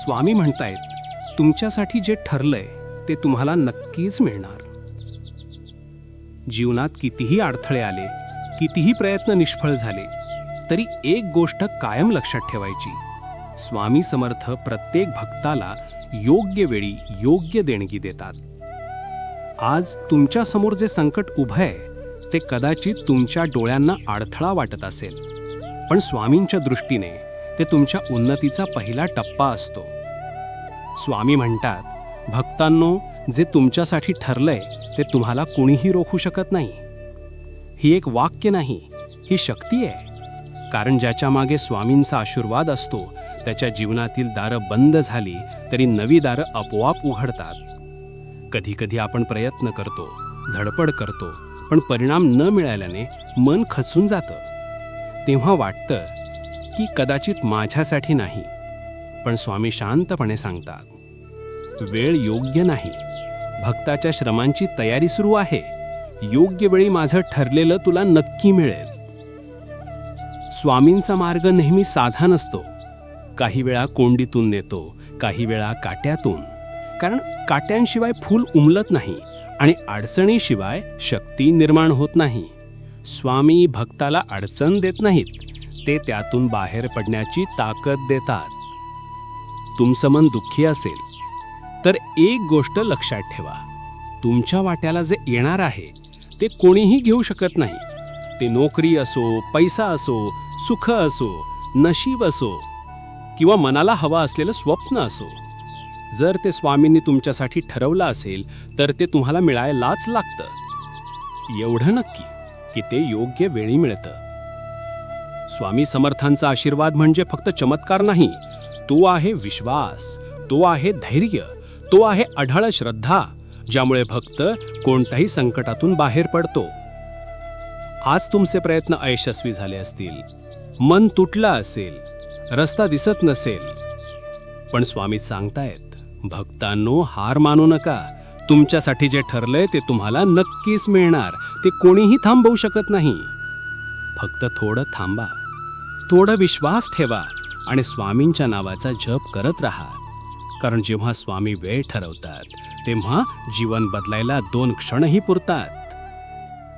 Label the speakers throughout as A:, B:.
A: स्वामी म्हणतायत तुमच्यासाठी जे ठरलंय ते तुम्हाला नक्कीच मिळणार. जीवनात कितीही अडथळे आले कितीही प्रयत्न निष्फळ झाले तरी एक गोष्ट कायम लक्षात ठेवायची. स्वामी समर्थ प्रत्येक भक्ताला योग्य वेळी योग्य देणगी देतात. आज तुमच्यासमोर जे संकट उभं आहे ते कदाचित तुमच्या डोळ्यांना अडथळा वाटत असेल. पण स्वामींच्या दृष्टीने ते तुमच्या उन्नतीचा पहिला टप्पा असतो. स्वामी म्हणतात भक्तांनो जे तुमच्यासाठी ठरलंय ते तुम्हाला कुणीही रोखू शकत नाही. ही एक वाक्य नाही ही शक्ती आहे. कारण ज्याच्या मागे स्वामींचा आशीर्वाद असतो त्याच्या जीवनातील दारं बंद झाली तरी नवी दारं आपोआप उघडतात. कधीकधी आपण प्रयत्न करतो धडपड करतो पण परिणाम न मिळाल्याने मन खचून जातं. तेव्हा वाटतं की कदाचित माझ्यासाठी नाही. पण स्वामी शांतपणे सांगतात वेळ योग्य नाही. भक्ताच्या श्रमांची तयारी सुरू आहे. योग्य वेळी माझं ठरलेलं तुला नक्की मिळेल. स्वामींचा मार्ग नेहमी साधा नसतो. काही वेळा कोंडीतून नेतो काही वेळा काट्यातून. कारण काट्यांशिवाय फूल उमलत नाही आणि अडचणीशिवाय शक्ती निर्माण होत नाही. स्वामी भक्ताला अडचण देत नाहीत. ते त्यातून बाहेर पडण्याची ताकद देतात. तुमचं मन दुःखी असेल. तर एक गोष्ट लक्षात ठेवा. तुमच्या वाट्याला जे येणार आहे ते कोणीही घेऊ शकत नाही. ते नोकरी असो पैसा असो सुख असो नशीब असो किंवा मनाला हवा असलेलं स्वप्न असो. जर ते स्वामींनी तुमच्यासाठी ठरवलं असेल तर ते तुम्हाला मिळायलाच लागतं. एवढं नक्की की ते योग्य वेळी मिळतं. स्वामी समर्थांचा आशीर्वाद म्हणजे फक्त चमत्कार नाही तो आहे विश्वास तो आहे धैर्य तो आहे अढळ श्रद्धा ज्यामुळे भक्त कोणत्याही संकटातून बाहेर पडतो. आज तुमचे प्रयत्न अयशस्वी झाले असतील. मन तुटलं असेल. रस्ता दिसत नसेल. पण स्वामी सांगतायत भक्तांनो हार मानू नका. तुमच्यासाठी जे ठरलंय ते तुम्हाला नक्कीच मिळणार. ते कोणीही थांबवू शकत नाही. फक्त थोडं थांबा. थोडं विश्वास ठेवा. आणि स्वामींच्या नावाचा जप करत राहा. कारण जेव्हा स्वामी वेळ ठरवतात तेव्हा जीवन बदलायला दोन क्षणही पुरतात.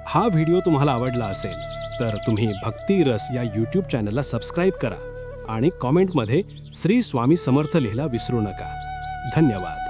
A: हा व्हिडिओ तुम्हाला आवडला असेल तर तुम्ही भक्ती रस या यूट्यूब चॅनलला सबस्क्राईब करा आणि कॉमेंटमध्ये श्री स्वामी समर्थ लिहिला विसरू नका. धन्यवाद.